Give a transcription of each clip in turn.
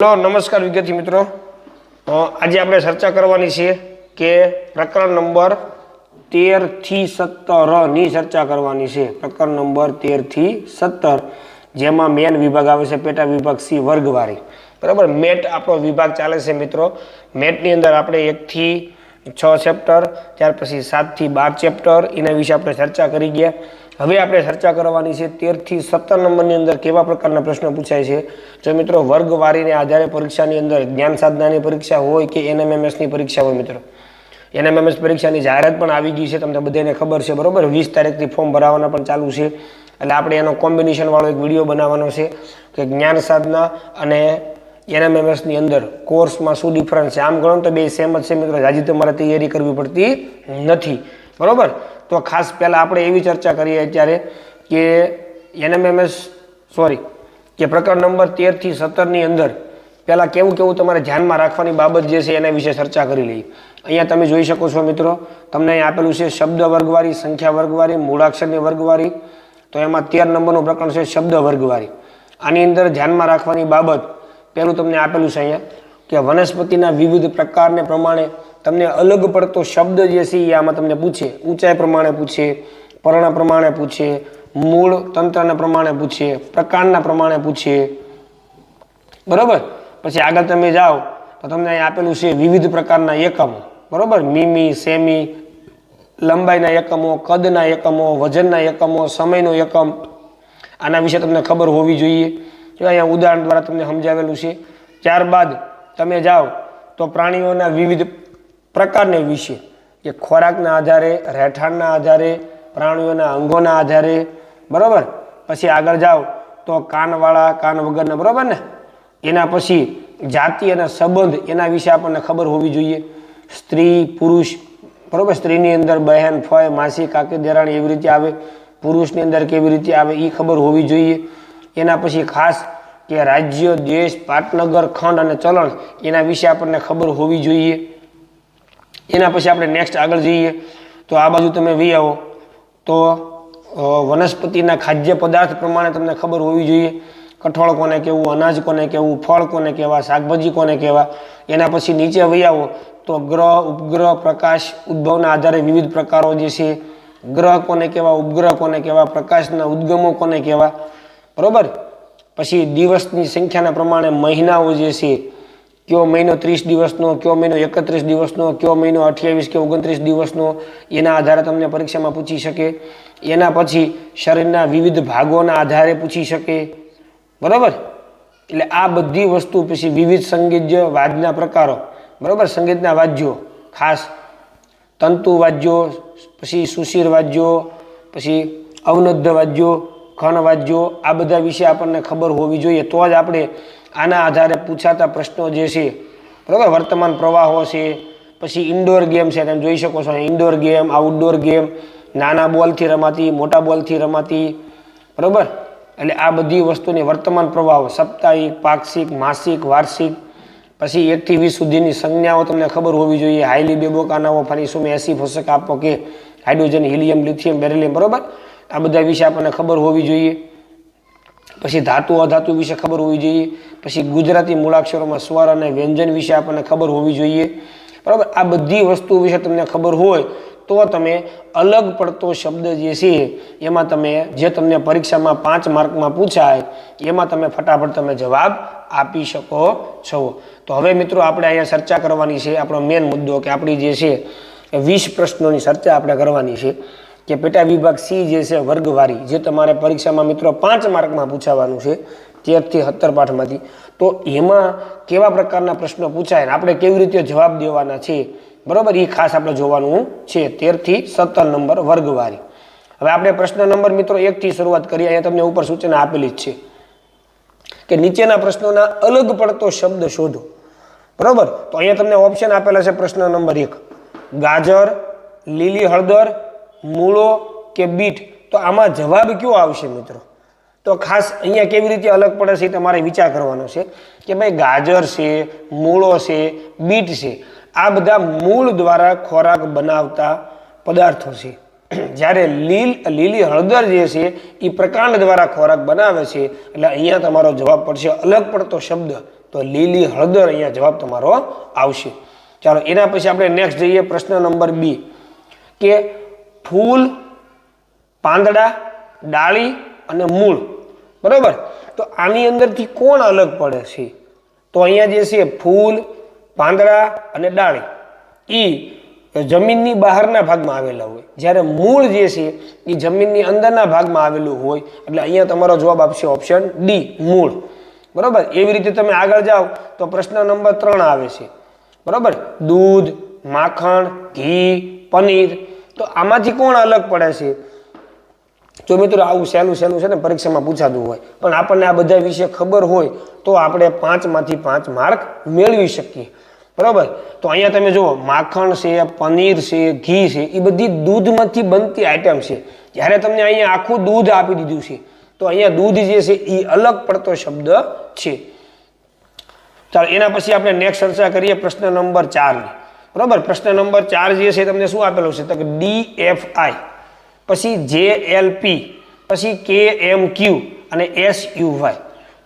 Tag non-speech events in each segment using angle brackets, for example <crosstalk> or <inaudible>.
Hello નમસ્કાર વિદ્યાર્થી મિત્રો. આજે આપણે ચર્ચા કરવાની છે કે પ્રકરણ નંબર તેરથી સત્તરની ચર્ચા કરવાની છે. પ્રકરણ નંબર તેરથી સત્તર, જેમાં મેન વિભાગ આવે છે પેટા વિભાગ સી વર્ગવાળી બરાબર? મેટ આપણો વિભાગ ચાલે છે મિત્રો. મેટની અંદર આપણે એકથી છ ચેપ્ટર ત્યાર પછી સાતથી બાર ચેપ્ટર એના વિશે આપણે ચર્ચા કરી ગયા. હવે આપણે ચર્ચા કરવાની છે તેરથી સત્તર નંબરની અંદર કેવા પ્રકારના પ્રશ્નો પૂછાય છે? જો મિત્રો વર્ગવારીને આધારે પરીક્ષાની અંદર જ્ઞાન સાધનાની પરીક્ષા હોય કે એનએમએમએસની પરીક્ષા હોય મિત્રો? એનએમએમએસ પરીક્ષાની જાહેરાત પણ આવી ગઈ છે, તમને બધાને ખબર છે, બરાબર? વીસ તારીખથી ફોર્મ ભરાવાના પણ ચાલુ છે. એટલે આપણે એનો કોમ્બિનેશન વાળો એક વીડિયો બનાવવાનો છે કે જ્ઞાન સાધના અને એનએમએમએસની અંદર કોર્સમાં શું ડિફરન્સ છે? આમ ગણો તો બે સેમ જ છે મિત્રો. હજી તમારે તૈયારી કરવી પડતી નથી. બરોબર? તો ખાસ પહેલાં આપણે એવી ચર્ચા કરીએ અત્યારે કે એનએમએમએસ સોરી કે પ્રકરણ નંબર તેરથી સત્તરની અંદર પહેલાં કેવું કેવું તમારે ધ્યાનમાં રાખવાની બાબત જે છે એના વિશે ચર્ચા કરી લઈએ. અહીંયા તમે જોઈ શકો છો મિત્રો, તમને અહીં આપેલું છે શબ્દ વર્ગવારી, સંખ્યા વર્ગવારી, મૂળાક્ષરની વર્ગવારી, તો એમાં તેર નંબરનું પ્રકરણ છે શબ્દ વર્ગવારી. આની અંદર ધ્યાનમાં રાખવાની બાબત પહેલું તમને આપેલું છે અહીંયા કે વનસ્પતિના વિવિધ પ્રકારને પ્રમાણે તમને અલગ પડતો શબ્દ જે છે એ આમાં તમને પૂછે. ઊંચાઈ પ્રમાણે પૂછે, પર્ણ પ્રમાણે પૂછે, મૂળ તંત્રના પ્રમાણે પૂછે, પ્રકારના પ્રમાણે પૂછે. બરોબર? પછી આગળ તમે જાઓ, તો તમને અહીં આપેલું છે વિવિધ પ્રકારના એકમો. બરોબર? મીમી, સેમી, લંબાઈના એકમો, કદના એકમો, વજનના એકમો, સમયનો એકમ. આના વિશે તમને ખબર હોવી જોઈએ. જો અહીંયા ઉદાહરણ દ્વારા તમને સમજાવેલું છે. ત્યારબાદ તમે જાઓ, તો પ્રાણીઓના વિવિધ પ્રકારને વિશે કે ખોરાકના આધારે, રહેઠાણના આધારે, પ્રાણીઓના અંગોના આધારે. બરાબર? પછી આગળ જાઓ તો કાનવાળા, કાન વગરના, બરાબર ને? એના પછી જાતિ અને સંબંધ, એના વિશે આપણને ખબર હોવી જોઈએ. સ્ત્રી, પુરુષ, બરાબર? સ્ત્રીની અંદર બહેન, ફય, માસી, કાકી, દેરાણી એવી રીતે આવે. પુરુષની અંદર કેવી રીતે આવે એ ખબર હોવી જોઈએ. એના પછી ખાસ કે રાજ્ય, દેશ, પાટનગર, ખંડ અને ચલણ, એના વિશે આપણને ખબર હોવી જોઈએ. એના પછી આપણે નેક્સ્ટ આગળ જઈએ. તો આ બાજુ તમે વી આવો. તો વનસ્પતિના ખાદ્ય પદાર્થ પ્રમાણે તમને ખબર હોવી જોઈએ. કઠોળ કોને કહેવું, અનાજ કોને કહેવું, ફળ કોને કહેવા, શાકભાજી કોને કહેવા. એના પછી નીચે વહી આવો. તો ગ્રહ, ઉપગ્રહ, પ્રકાશ ઉદ્ભવના આધારે વિવિધ પ્રકારો જે છે, ગ્રહ કોને કહેવા, ઉપગ્રહ કોને કહેવા, પ્રકાશના ઉદ્ગમો કોને કહેવા. બરાબર? પછી દિવસની સંખ્યાના પ્રમાણે મહિનાઓ જે છે કયો મહિનો ત્રીસ દિવસનો, કયો મહિનો એકત્રીસ દિવસનો, કયો મહિનો અઠ્યાવીસ કે ઓગણત્રીસ દિવસનો, એના આધારે તમને પરીક્ષામાં પૂછી શકે. એના પછી શરીરના વિવિધ ભાગોના આધારે પૂછી શકે. બરાબર? એટલે આ બધી વસ્તુ પછી વિવિધ સંગીત વાદ્યના પ્રકારો. બરાબર? સંગીતના વાદ્યો. ખાસ તંતુ વાદ્યો, પછી સુશીર વાદ્યો, પછી અવનદ્ધ વાદ્યો ખણ વાદ્યો, આ બધા વિશે આપણને ખબર હોવી જોઈએ. તો જ આપણે આના આધારે પૂછાતા પ્રશ્નો જે છે, બરાબર, વર્તમાન પ્રવાહો છે, પછી ઇન્ડોર ગેમ છે, તમે જોઈ શકો છો ઇન્ડોર ગેમ આઉટડોર ગેમ નાના બોલથી રમાતી, મોટા બોલથી રમાતી, બરાબર? એટલે આ બધી વસ્તુની વર્તમાન પ્રવાહો, સાપ્તાહિક, પાક્ષિક, માસિક, વાર્ષિક, પછી એકથી વીસ સુધીની સંજ્ઞાઓ તમને ખબર હોવી જોઈએ હાઈલી બેબોકાનાઓ ફરીસુમે એસી ફોસક આપો કે હાઇડ્રોજન હિલિયમ લિથિયમ બેરેલિયમ બરાબર? આ બધા વિશે આપણને ખબર હોવી જોઈએ. પછી ધાતુ, અધાતુ વિશે ખબર હોવી જોઈએ. પછી ગુજરાતી મૂળાક્ષરોમાં સ્વર અને વ્યંજન વિશે આપણને ખબર હોવી જોઈએ. બરાબર? આ બધી વસ્તુ વિશે તમને ખબર હોય તો તમે અલગ પડતો શબ્દ જે છે, એમાં તમે જે તમને પરીક્ષામાં પાંચ માર્કમાં પૂછાય, એમાં તમે ફટાફટ તમે જવાબ આપી શકો છો. તો હવે મિત્રો આપણે અહીંયા ચર્ચા કરવાની છે આપણો મેન મુદ્દો કે આપણી જે છે વીસ પ્રશ્નોની ચર્ચા આપણે કરવાની છે. કે પેટા વિભાગ સી જે છે, વર્ગવારી, જે તમારે પરીક્ષામાં મિત્રો પાંચ માર્કમાં પૂછાવાનું છે તેરથી સત્તર પાઠમાંથી. તો એમાં કેવા પ્રકારના પ્રશ્નો પૂછાય આપણે કેવી રીતે જવાબ દેવાના છે, બરાબર? એ ખાસ આપણે જોવાનું છે. તેરથી સત્તર નંબર વર્ગવારી. હવે આપણે પ્રશ્ન નંબર મિત્રો એકથી શરૂઆત કરીએ, અહીંયા તમને ઉપર સૂચના આપેલી જ છે કે નીચેના પ્રશ્નોના અલગ પડતો શબ્દ શોધો. બરાબર? તો અહીંયા તમને ઓપ્શન આપેલા છે પ્રશ્ન નંબર એક. ગાજર, લીલી હળદર મૂળો કે બીટ? તો આમાં જવાબ કયો આવશે મિત્રો? તો ખાસ અહીંયા કેવી રીતે અલગ પડે છે તમારે વિચાર કરવાનો છે કે ભાઈ ગાજર છે, મૂળો છે, બીટ છે. આ બધા મૂળ દ્વારા ખોરાક બનાવતા પદાર્થો છે. <clears throat> જ્યારે લીલ, લીલી હળદર જે છે એ પ્રકાંડ દ્વારા ખોરાક બનાવે છે, એટલે અહીંયા તમારો જવાબ પડશે અલગ પડતો શબ્દ. તો લીલી હળદર અહીંયા જવાબ તમારો આવશે. ચાલો, એના પછી આપણે નેક્સ્ટ જઈએ પ્રશ્ન નંબર બી કે ફૂલ, પાંદડા, ડાળી અને મૂળ. બરાબર? તો આની અંદરથી કોણ અલગ પડે છે? તો અહીંયા જે છે, ફૂલ, પાંદડા અને ડાળી. એ જમીનની બહારના ભાગમાં આવેલા હોય. જ્યારે મૂળ જે છે એ જમીનની અંદરના ભાગમાં આવેલું હોય. એટલે અહીંયા તમારો જવાબ આપશે ઓપ્શન ડી, મૂળ. બરાબર? એવી રીતે તમે આગળ જાઓ, તો પ્રશ્ન નંબર ત્રણ આવે છે. બરાબર? દૂધ, માખણ, ઘી, પનીર તો આમાંથી કોણ અલગ પડે છે? જો મિત્રો આવું સહેલું સહેલું છે ને પરીક્ષામાં પૂછાતું હોય, પણ આપણને આ બધા વિશે ખબર હોય તો આપણે પાંચમાંથી પાંચ માર્ક મેળવી શકીએ. બરાબર? તો અહીંયા તમે જુઓ, માખણ છે, પનીર છે, ઘી છે, એ બધી દૂધમાંથી બનતી આઈટમ છે. જ્યારે તમને અહીંયા આખું દૂધ આપી દીધું છે, તો અહીંયા દૂધ જે છે એ અલગ પડતો શબ્દ છે. ચાલો, એના પછી આપણે નેક્સ્ટ ચર્ચા કરીએ પ્રશ્ન નંબર ચારની. બરાબર? પ્રશ્ન નંબર ચાર જે છે તમને શું આપેલું છે? તો કે ડી એફ આઈ, પછી જે એલ પી, પછી કે એમ ક્યુ અને એસ યુ વાય.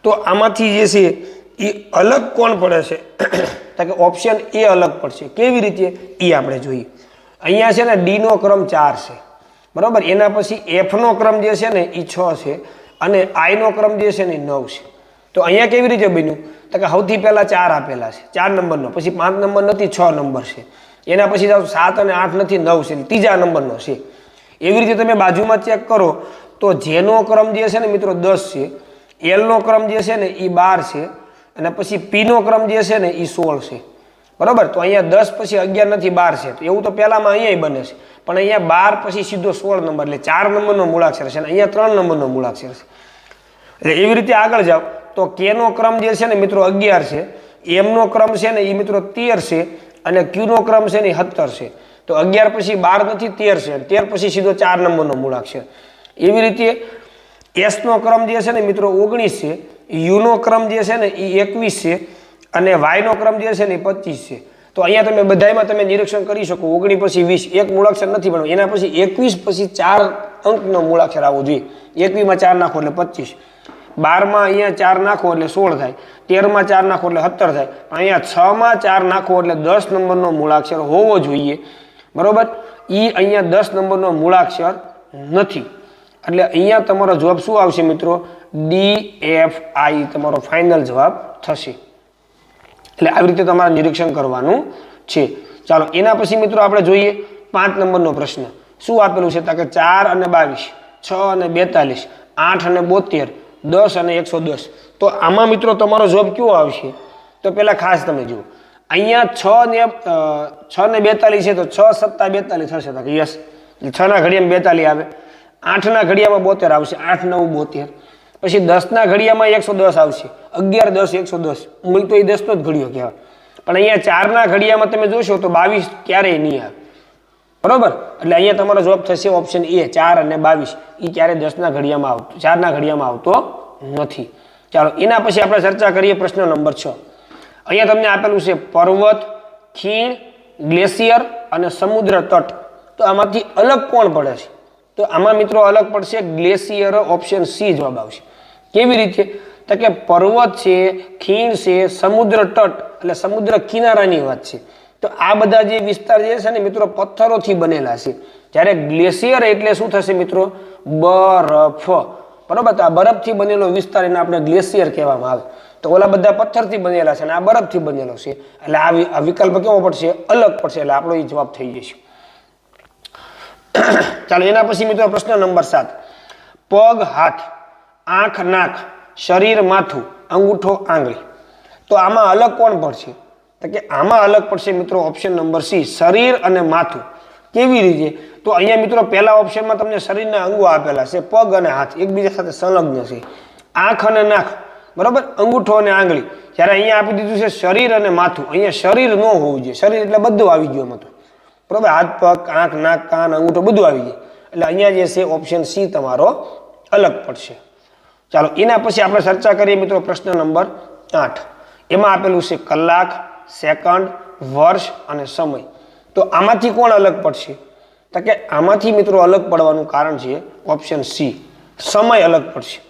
તો આમાંથી જે છે એ અલગ કોણ પડે છે? <coughs> તો કે ઓપ્શન એ અલગ પડશે. કેવી રીતે? એ આપણે જોઈએ. અહીંયા છે ને ડીનો ક્રમ ચાર છે. બરાબર? એના પછી એફનો ક્રમ જે છે ને એ છ છે અને આઈનો ક્રમ જે છે ને એ નવ છે. તો અહીંયા કેવી રીતે બન્યું? તો કે સૌથી પહેલાં ચાર આપેલા છે. ચાર નંબરનો. પછી પાંચ નંબર નથી, છ નંબર છે. એના પછી જાઓ સાત અને આઠ નથી, નવ છે. ત્રીજા નંબરનો છે. એવી રીતે તમે બાજુમાં ચેક કરો, તો જેનો ક્રમ જે છે ને મિત્રો દસ છે, એલનો ક્રમ જે છે ને એ બાર છે, અને પછી પીનો ક્રમ જે છે ને એ સોળ છે. બરાબર? તો અહીંયા દસ પછી અગિયાર નથી, બાર છે. તો એવું તો પહેલામાં અહીંયા બને છે. પણ અહીંયા બાર પછી સીધો સોળ નંબર. એટલે ચાર નંબરનો મૂળાક્ષર છે અને અહીંયા ત્રણ નંબરનો મૂળાક્ષર છે. એટલે એવી રીતે આગળ જાઓ. તો કેનો ક્રમ જે છે ને મિત્રો અગિયાર છે, એમનો ક્રમ છે ને એ મિત્રો તેર છે અને ક્યુનો ક્રમ છે ને સત્તર છે. તો અગિયાર પછી બાર નથી, તેર છે. તેર પછી સીધો ચાર નંબરનો મૂળાક્ષર એવી રીતે એસનો ક્રમ જે છે ને મિત્રો ઓગણીસ છે યુનો ક્રમ જે છે ને એ એકવીસ છે અને વાયનો ક્રમ જે છે ને એ પચીસ છે. તો અહીંયા તમે બધાયમાં તમે નિરીક્ષણ કરી શકો, ઓગણીસ પછી વીસ, એક મૂળાક્ષર નથી પણ એના પછી એકવીસ પછી ચાર અંકનો મૂળાક્ષર આવવો જોઈએ એકવીસમાં ચાર નાખો એટલે પચીસ. બારમાં અહીંયા ચાર નાખો એટલે સોળ થાય. તેરમાં ચાર નાખો એટલે સત્તર થાય. અહીંયા છમાં ચાર નાખો એટલે દસ નંબરનો મૂળાક્ષર હોવો જોઈએ. બરોબર? એ અહીંયા દસ નંબરનો મૂળાક્ષર નથી. એટલે અહીંયા તમારો જવાબ શું આવશે મિત્રો? ડી એફ આઈ તમારો ફાઇનલ જવાબ થશે. એટલે આવી રીતે તમારે નિરીક્ષણ કરવાનું છે. ચાલો, એના પછી મિત્રો આપણે જોઈએ પાંચ નંબરનો પ્રશ્ન. શું આપેલું છે? તો કે ચાર અને બાવીસ, છ અને બેતાલીસ, આઠ અને બોતેર. દસ અને એકસો દસ. તો આમાં મિત્રો તમારો જવાબ કેવો આવશે? તો પહેલાં ખાસ તમે જુઓ. અહીંયા છ ને છ ને બેતાલીસ છે, તો છ સત્તા બેતાલીસ થશે તો યસ. છના ઘડિયામાં બેતાલીસ આવે. આઠના ઘડિયામાં બોતેર આવશે. આઠ, નવ, બોતેર. પછી દસના ઘડિયામાં એકસો દસ આવશે. અગિયાર, દસ, એકસો દસ. મૂળ તો એ દસનો જ ઘડિયો કહેવાય. પણ અહીંયા ચારના ઘડિયામાં તમે જોશો તો બાવીસ ક્યારેય નહીં આવે. બરોબર? એટલે અહીંયા તમારો જવાબ થશે ઓપ્શન એ, ચાર અને બાવીસ. એ ક્યારે દસના ઘડિયામાં આવતો, ચારના ઘડિયામાં આવતો નથી. ચાલો, એના પછી આપણે ચર્ચા કરીએ પ્રશ્ન નંબર છ. અહીંયા તમને આપેલું છે પર્વત, ખીણ, ગ્લેશિયર અને સમુદ્ર તટ. તો આમાંથી અલગ કોણ પડે છે? તો આમાં મિત્રો અલગ પડશે ગ્લેશિયર ઓપ્શન સી જવાબ આવશે. કેવી રીતે? તો કે પર્વત છે, ખીણ છે, સમુદ્ર તટ. એટલે સમુદ્ર કિનારાની વાત છે. તો આ બધા જે વિસ્તાર જે છે ને મિત્રો પથ્થરોથી બનેલા છે. જ્યારે ગ્લેશિયર એટલે શું થશે મિત્રો? બરફ. બરોબર? તો આ બરફથી બનેલો વિસ્તાર એને આપણે ગ્લેશિયર કહેવામાં આવે. તો ઓલા બધા પથ્થરથી બનેલા છે અને આ બરફથી બનેલો છે. એટલે આ વિકલ્પ કેવો પડશે? અલગ પડશે. એટલે આપણો એ જવાબ થઈ જશે. <coughs> ચાલો, એના પછી મિત્રો પ્રશ્ન નંબર સાત. પગ, હાથ, આંખ, નાક, શરીર, માથું, અંગૂઠો, આંગળી. તો આમાં અલગ કોણ પડશે તો કે આમાં અલગ પડશે મિત્રો ઓપ્શન નંબર સી શરીર અને માથું. કેવી રીતે? તો અહીંયા મિત્રો પહેલા ઓપ્શનમાં તમને શરીરના અંગો આપેલા છે, પગ અને હાથ, એકબીજા સાથે સંલગ્ન છે. આંખ અને નાક, બરાબર? અંગૂઠો અને આંગળી. જ્યારે અહીંયા આપી દીધું છે શરીર અને માથું. અહીંયા શરીર ન હોવું જોઈએ. શરીર એટલે બધું આવી ગયું એમાં બરાબર? હાથ, પગ, આંખ, નાક, કાન, અંગૂઠો બધું આવી જાય એટલે અહીંયા જે છે ઓપ્શન સી તમારો અલગ પડશે. ચાલો, એના પછી આપણે ચર્ચા કરીએ મિત્રો પ્રશ્ન નંબર આઠ. એમાં આપેલું છે કલાક સેકન્ડ, વર્ષ અને સમય. તો આમાંથી કોણ અલગ પડશે? તો કે આમાંથી મિત્રો અલગ પડવાનું કારણ છે ઓપ્શન સી સમય અલગ પડશે.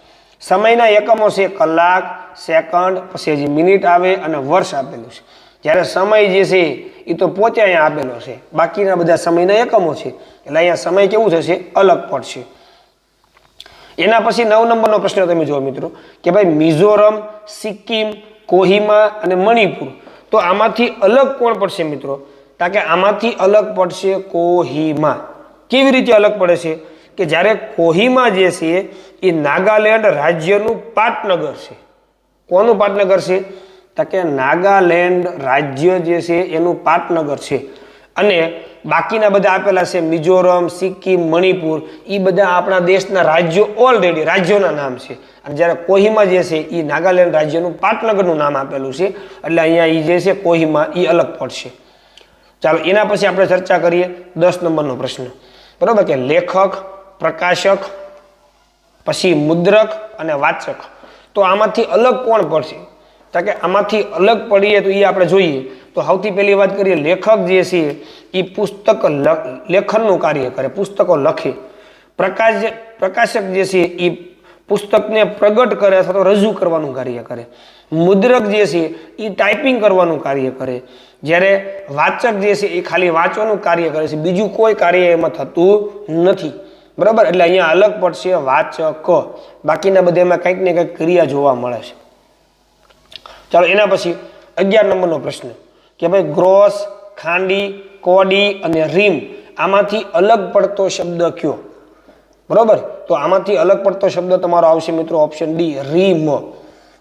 સમયના એકમો છે કલાક, સેકન્ડ, પછી હજી મિનિટ આવે અને વર્ષ આપેલું છે. જ્યારે સમય જે છે એ તો પોતે અહીંયા આપેલો છે. બાકીના બધા સમયના એકમો છે. એટલે અહીંયા સમય કેવું થશે? અલગ પડશે. એના પછી નવ નંબરનો પ્રશ્ન તમે જુઓ મિત્રો, કે ભાઈ મિઝોરમ, સિક્કિમ, કોહિમા અને મણિપુર તો આમાંથી અલગ કોણ પડશે મિત્રો? કારણ કે આમાંથી અલગ પડશે કોહિમા. કેવી રીતે અલગ પડે છે? કે જ્યારે કોહિમા જે છે, એ નાગાલેન્ડ રાજ્યનું પાટનગર છે. કોનું પાટનગર છે? તો કે નાગાલેન્ડ રાજ્ય જે છે, એનું પાટનગર છે. અને બાકીના બધા આપેલા છે મિઝોરમ, સિક્કિમ, મણિપુર એ બધા આપણા દેશના રાજ્યો ઓલરેડી રાજ્યોના નામ છે. અને જ્યારે કોહિમા જે છે એ નાગાલેન્ડ રાજ્યનું, પાટનગરનું નામ આપેલું છે. એટલે અહીંયા એ જે છે કોહિમા એ અલગ પડશે ચાલો, એના પછી આપણે ચર્ચા કરીએ દસ નંબરનો પ્રશ્ન. બરાબર કે લેખક, પ્રકાશક, પછી મુદ્રક અને વાચક. તો આમાંથી અલગ કોણ પડશે? તો કે આમાંથી અલગ પડીએ તો એ આપણે જોઈએ. તો સૌથી પહેલી વાત કરીએ, લેખક જે છે એ પુસ્તક લેખનનું કાર્ય કરે, પુસ્તકો લખે. પ્રકાશ, પ્રકાશક જે છે એ પુસ્તકને પ્રગટ કરે અથવા તો રજૂ કરવાનું કાર્ય કરે. મુદ્રક જે છે એ ટાઈપિંગ કરવાનું કાર્ય કરે. જ્યારે વાચક જે છે એ ખાલી વાંચવાનું કાર્ય કરે છે. બીજું કોઈ કાર્ય એમાં થતું નથી. બરાબર? એટલે અહીંયા અલગ પડશે વાચક. બાકીના બધા એમાં કંઈક ને કંઈક ક્રિયા જોવા મળે છે. ચાલો એના પછી અગિયાર નંબરનો પ્રશ્ન કે ભાઈ ગ્રોસ, ખાંડી, કોડી અને રીમ આમાંથી અલગ પડતો શબ્દ કયો? બરોબર? તો આમાંથી અલગ પડતો શબ્દ તમારો આવશે મિત્રો ઓપ્શન ડી રીમ.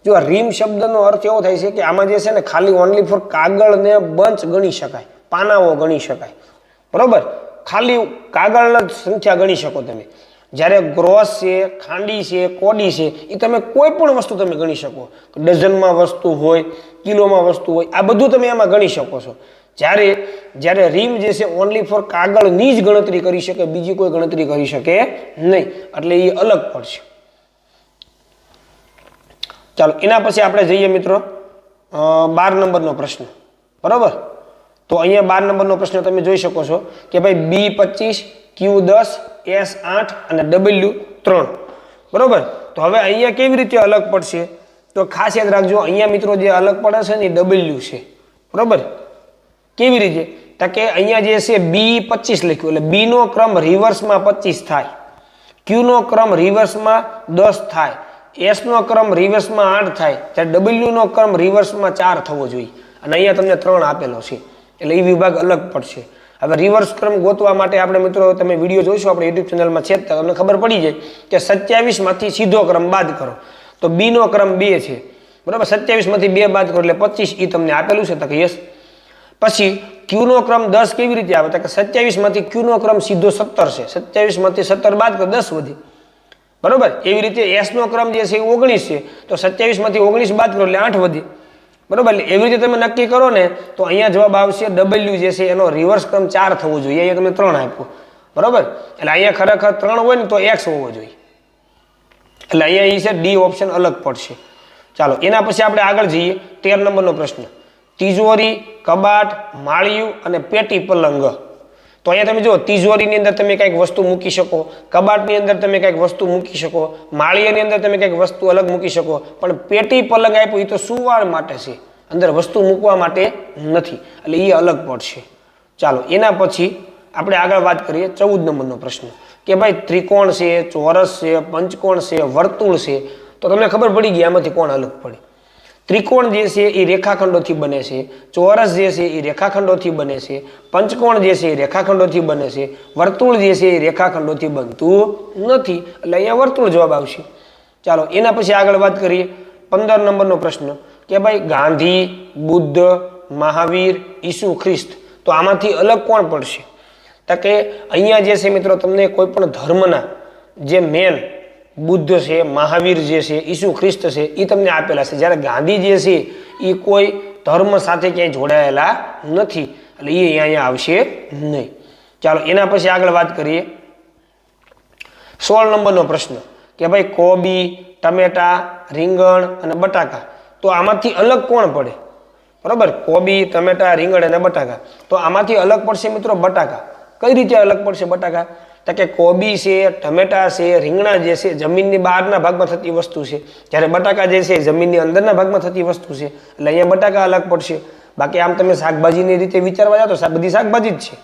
જો આ રીમ શબ્દનો અર્થ એવો થાય છે કે આમાં જે છે ને ખાલી ઓનલી ફોર કાગળને બંચ ગણી શકાય, પાનાઓ ગણી શકાય. બરોબર? ખાલી કાગળના સંખ્યા ગણી શકો તમે. જ્યારે ગ્રોસ છે, ખાંડી છે, કોડી છે, એ તમે કોઈ પણ વસ્તુ તમે ગણી શકો. ડઝનમાં વસ્તુ હોય, કિલોમાં વસ્તુ હોય, આ બધું તમે એમાં ગણી શકો છો. જ્યારે જ્યારે રીમ જે છે ઓનલી ફોર કાગળની જ ગણતરી કરી શકે, બીજી કોઈ ગણતરી કરી શકે નહીં. એટલે એ અલગ પડશે ચાલો, એના પછી આપણે જઈએ મિત્રો બાર નંબરનો પ્રશ્ન. બરાબર? તો અહીંયા બાર નંબરનો પ્રશ્ન તમે જોઈ શકો છો કે ભાઈ બી પચીસ ક્યુ દસ એસ આઠ અને ડબલ્યુ ત્રણ. બરાબર? તો હવે અહીંયા કેવી રીતે અલગ પડશે? તો ખાસ યાદ રાખજો, અહીંયા મિત્રો જે અલગ પડે છે ને એ ડબલ્યુ છે. બરાબર? કેવી રીતે? તો કે અહીંયા જે છે બી પચીસ લખ્યું, એટલે બીનો ક્રમ રિવર્સમાં પચીસ થાય. ક્યુનો ક્રમ રિવર્સમાં દસ થાય. એસનો ક્રમ રિવર્સમાં આઠ થાય. ત્યારે ડબલ્યુનો ક્રમ રિવર્સમાં ચાર થવો જોઈએ. અને અહીંયા તમને ત્રણ આપેલો છે. એટલે એ વિભાગ અલગ પડશે. હવે રિવર્સ ક્રમ ગોતવા માટે આપણે મિત્રો તમે વીડિયો જોઈશો આપણે યુટ્યુબ ચેનલમાં છે તમને ખબર પડી જાય કે સત્યાવીસમાંથી સીધો ક્રમ બાદ કરો. તો બીનો ક્રમ બે છે. બરાબર? સત્યાવીસમાંથી બે બાદ કરો એટલે પચીસ એ તમને આપેલું છે તો કે યસ પછી ક્યુનો ક્રમ દસ કેવી રીતે આવે? તો કે સત્યાવીસમાંથી ક્યુનો ક્રમ સીધો સત્તર છે. સત્યાવીસમાંથી સત્તર બાદ કરો, દસ વધી. બરોબર? એવી રીતે એસનો ક્રમ જે છે એ ઓગણીસ છે. તો સત્યાવીસમાંથી ઓગણીસ બાદ કરો એટલે આઠ વધી. બરોબર? એટલે એવી રીતે તમે નક્કી કરો ને, તો અહીંયા જવાબ આવશે ડબલ્યુ જે છે એનો રિવર્સ ક્રમ ચાર થવો જોઈએ. અહીંયા તમે ત્રણ આપ્યો. બરોબર? એટલે અહીંયા ખરેખર ત્રણ હોય ને, તો એક્સ હોવો જોઈએ. એટલે અહીંયા એ છે ડી ઓપ્શન અલગ પડશે. ચાલો, એના પછી આપણે આગળ જઈએ. તેર નંબરનો પ્રશ્ન. તિજોરી, કબાટ, માળિયું અને પેટી પલંગ. તો અહીંયા તમે જુઓ, તિજોરીની અંદર તમે કંઈક વસ્તુ મૂકી શકો, કબાટની અંદર તમે કંઈક વસ્તુ મૂકી શકો, માળિયાની અંદર તમે કંઈક વસ્તુ અલગ મૂકી શકો, પણ પેટી પલંગ આપ્યું એ તો સુવાળ માટે છે, અંદર વસ્તુ મૂકવા માટે નથી, એટલે એ અલગ પડશે ચાલો, એના પછી આપણે આગળ વાત કરીએ ચૌદ નંબરનો પ્રશ્ન, કે ભાઈ ત્રિકોણ છે, ચોરસ છે, પંચકોણ છે, વર્તુળ છે, તો તમને ખબર પડી ગઈ આમાંથી કોણ અલગ પડે. ત્રિકોણ જે છે એ રેખાખંડોથી બને છે, ચોરસ જે છે એ રેખાખંડોથી બને છે, પંચકોણ જે છે એ રેખાખંડોથી બને છે, વર્તુળ જે છે એ રેખાખંડોથી બનતું નથી. એટલે અહીંયા વર્તુળ જવાબ આવશે. ચાલો, એના પછી આગળ વાત કરીએ. પંદર નંબરનો પ્રશ્ન કે ભાઈ ગાંધી, બુદ્ધ, મહાવીર, ઈસુ ખ્રિસ્ત, તો આમાંથી અલગ કોણ પડશે? તો કે અહીંયા જે છે મિત્રો, તમને કોઈ પણ ધર્મના જે મેન બુદ્ધ છે, મહાવીર જે છે, ઈસુ ખ્રિસ્ત છે એ તમને આપેલા છે. જ્યારે ગાંધી જે છે એ કોઈ ધર્મ સાથે ક્યાંય જોડાયેલા નથી. એટલે એ અહીંયા આવશે નહીં. ચાલો, એના પછી આગળ વાત કરીએ. સોળ નંબરનો પ્રશ્ન કે ભાઈ કોબી, ટમેટા, રીંગણ અને બટાકા, તો આમાંથી અલગ કોણ પડે? બરાબર? કોબી, ટમેટા, રીંગણ અને બટાકા. તો આમાંથી અલગ પડશે મિત્રો બટાકા. કઈ રીતે અલગ પડશે બટાકા? તો કે કોબી છે, ટમેટા છે, રીંગણા જે છે, જમીનની બહારના ભાગમાં થતી વસ્તુ છે. જ્યારે બટાકા જે છે જમીનની અંદરના ભાગમાં થતી વસ્તુ છે. એટલે અહીંયા બટાકા અલગ પડશે. બાકી આમ તમે શાકભાજીની રીતે વિચારવા જાઓ તો બધી શાકભાજી જ છે.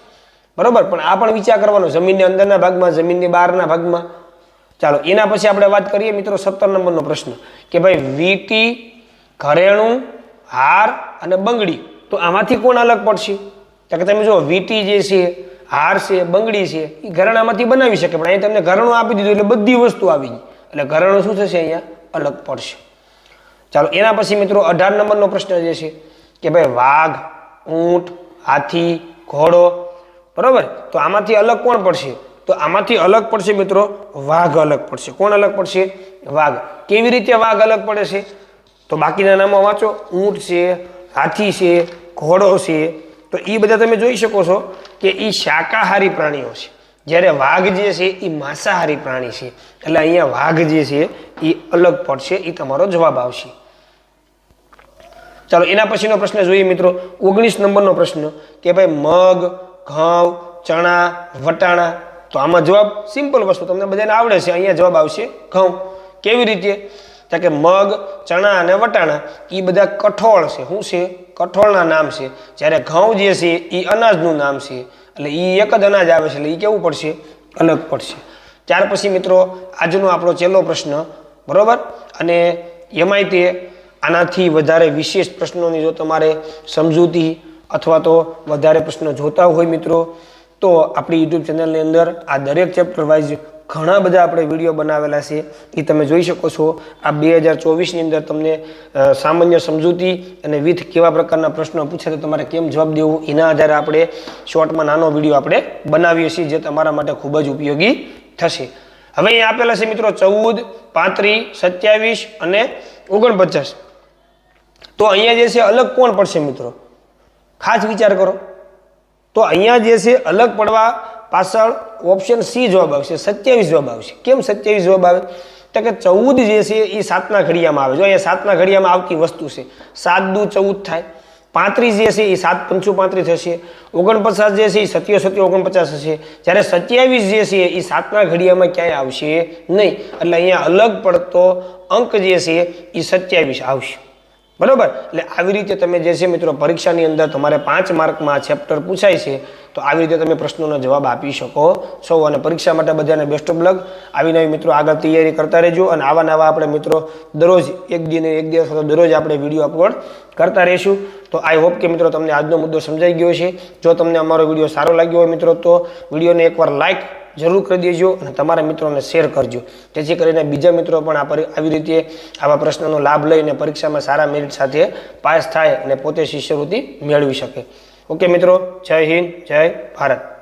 બરોબર? પણ આ પણ વિચાર કરવાનો, જમીનની અંદરના ભાગમાં, જમીનની બહારના ભાગમાં. ચાલો, એના પછી આપણે વાત કરીએ મિત્રો સત્તર નંબરનો પ્રશ્ન. કે ભાઈ, વીટી, ઘરેણું, હાર અને બંગડી, તો આમાંથી કોણ અલગ પડશે? કે તમે જો વીટી જે છે હાર છે, બંગડી છે, એ ઘરેણામાંથી બનાવી શકે, પણ અહીં તમને ઘરેણું આપી દીધું એટલે બધી વસ્તુ આવી ગઈ. એટલે ઘરેણું શું થશે અહીંયા? અલગ પડશે. ચાલો, એના પછી મિત્રો અઢાર નંબરનો પ્રશ્ન જે છે કે ભાઈ વાઘ, ઊંટ, હાથી, ઘોડો, બરાબર? તો આમાંથી અલગ કોણ પડશે? તો આમાંથી અલગ પડશે મિત્રો વાઘ અલગ પડશે. કોણ અલગ પડશે? વાઘ. કેવી રીતે વાઘ અલગ પડે છે? તો બાકીના નામો વાંચો. ઊંટ છે, હાથી છે, ઘોડો છે તો એ બધા તમે જોઈ શકો છો કે એ શાકાહારી પ્રાણીઓ છે. જ્યારે વાઘ જે છે એ માંસાહારી પ્રાણી છે. એટલે અહીંયા વાઘ જે છે એ અલગ પડશે એ તમારો જવાબ આવશે. ચાલો, એના પછીનો પ્રશ્ન જોઈએ મિત્રો. ઓગણીસ નંબરનો પ્રશ્ન કે ભાઈ મગ, ઘઉં, ચણા, વટાણા, તો આમાં જવાબ સિમ્પલ વસ્તુ, તમને બધાને આવડે છે, અહીંયા જવાબ આવશે ઘઉં. કેવી રીતે? કે મગ, ચણા અને વટાણા એ બધા કઠોળ છે. શું છે? કઠોળના નામ છે. જ્યારે ઘઉં જે છે એ અનાજનું નામ છે. એટલે એ એક જ અનાજ આવે છે, એટલે એ કેવું પડશે? અલગ પડશે. ત્યાર પછી મિત્રો, આજનો આપણો છેલ્લો પ્રશ્ન, બરાબર? અને એમાંય તે આનાથી વધારે વિશેષ પ્રશ્નોની જો તમારે સમજૂતી અથવા તો વધારે પ્રશ્નો જોતા હોય મિત્રો, તો આપણી યુટ્યુબ ચેનલની અંદર આ દરેક ચેપ્ટર વાઇઝ ઘણા બધા આપણે વીડિયો બનાવેલા છે. એ તમે જોઈ શકો છો. આ બે હજાર ચોવીસની અંદર તમને સામાન્ય સમજૂતી અને વિથ કેવા પ્રકારના પ્રશ્નો પૂછે તો તમારે કેમ જવાબ દેવું, એના આધારે આપણે શોર્ટમાં નાનો વીડિયો આપણે બનાવીએ છીએ જે તમારા માટે ખૂબ જ ઉપયોગી થશે. હવે અહીં આપેલા છે મિત્રો ચૌદ, પાંત્રીસ, સત્યાવીસ અને ઓગણપચાસ. તો અહીંયા જે છે અલગ કોણ પડશે મિત્રો? ખાસ વિચાર કરો. તો અહીંયા જે છે અલગ પડવા પાછળ ઓપ્શન સી જવાબ આવશે, સત્યાવીસ જવાબ આવશે. કેમ સત્યાવીસ જવાબ આવે? તો કે ચૌદ જે છે એ સાતના ઘડિયામાં આવે. જો અહીંયા સાતના ઘડિયામાં આવતી વસ્તુ છે, સાત દુ ચૌદ થાય. પાંત્રીસ જે છે એ સાત પંચો પાંત્રીસ થશે. ઓગણપચાસ જે છે એ સત્યો સત્યો ઓગણપચાસ હશે જ્યારે સત્યાવીસ જે છે એ સાતના ઘડિયામાં ક્યાંય આવશે નહીં. એટલે અહીંયા અલગ પડતો અંક જે છે એ સત્યાવીસ આવશે. બરાબર? એટલે આવી રીતે તમે જે છે મિત્રો પરીક્ષાની અંદર તમારે પાંચ માર્કમાં આ ચેપ્ટર પૂછાય છે. તો આવી રીતે તમે પ્રશ્નોનો જવાબ આપી શકો છો અને પરીક્ષા માટે બધાને બેસ્ટ ઓફ લક આવી નવી મિત્રો આગળ તૈયારી કરતા રહેજો અને આવા નવા આપણે મિત્રો દરરોજ એક દિન એક દિવસ દરરોજ આપણે વીડિયો અપલોડ કરતા રહીશું. તો આઈ હોપ કે મિત્રો તમને આજનો મુદ્દો સમજાઈ ગયો છે જો તમને અમારો વીડિયો સારો લાગ્યો હોય મિત્રો, તો વિડીયોને એકવાર લાઇક જરૂર કરી દેજો અને તમારા મિત્રોને શેર કરજો. જેથી કરીને બીજા મિત્રો પણ આ આવી રીતે આવા પ્રશ્નનો લાભ લઈને પરીક્ષામાં સારા મેરિટ સાથે પાસ થાય અને પોતે શિષ્યવૃત્તિ મેળવી શકે. ઓકે મિત્રો જય હિન્દ જય ભારત.